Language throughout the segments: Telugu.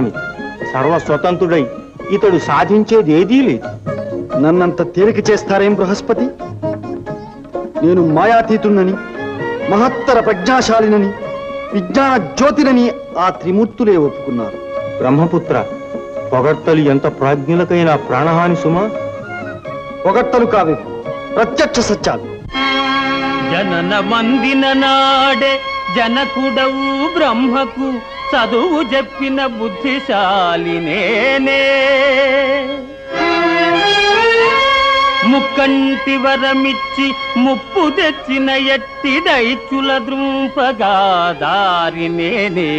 మాత్రమే సర్వస్వతంత్రుడై ఇతడు సాధించేది ఏదీ లేదు. నన్నంత తేలిక చేస్తారేం బృహస్పతి? నేను మాయాతీతున్నని మహత్తర ప్రజ్ఞాశాలినని విజ్ఞాన జ్యోతినని ఆ త్రిమూర్తులే ఒప్పుకున్నారు. బ్రహ్మపుత్ర పొగడ్తలు ఎంత ప్రాజ్ఞులకైనా ప్రాణహాని సుమా? పొగట్టలు కావే ప్రత్యక్ష సత్యాలు. జనన మందిన నాడే జనకుడవు బ్రహ్మకు చదువు చెప్పిన బుద్ధిశాలి నేనే. ముక్కంటి వరమిచ్చి ముప్పు తెచ్చిన ఎట్టి దైత్యుల దృంపగా దారి నేనే.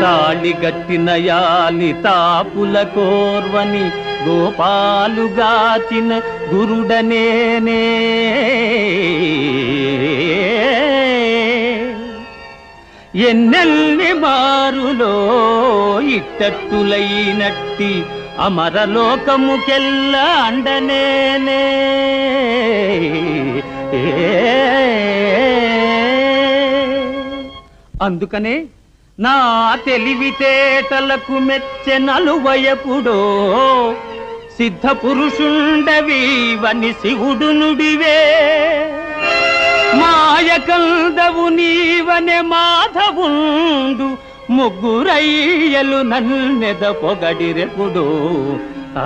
తాళి గట్టిన యాలి తాపుల కోర్వని గోపాలుగాచిన గురుడనేనే. ఎన్నెల్ని మారులో ఇట్టట్టులైనట్టి అమరలోకముకెల్ల అండనేనే. అందుకనే నా తెలివితేటలకు మెచ్చె నలువయపుడో సిద్ధ పురుషుండవీవని శివుడు నుడివే. మాయకందవు నీవనే మాధవుండు ముగ్గురయ్యలు నన్నెద పొగడి పొగడిరెపుడు ఆ.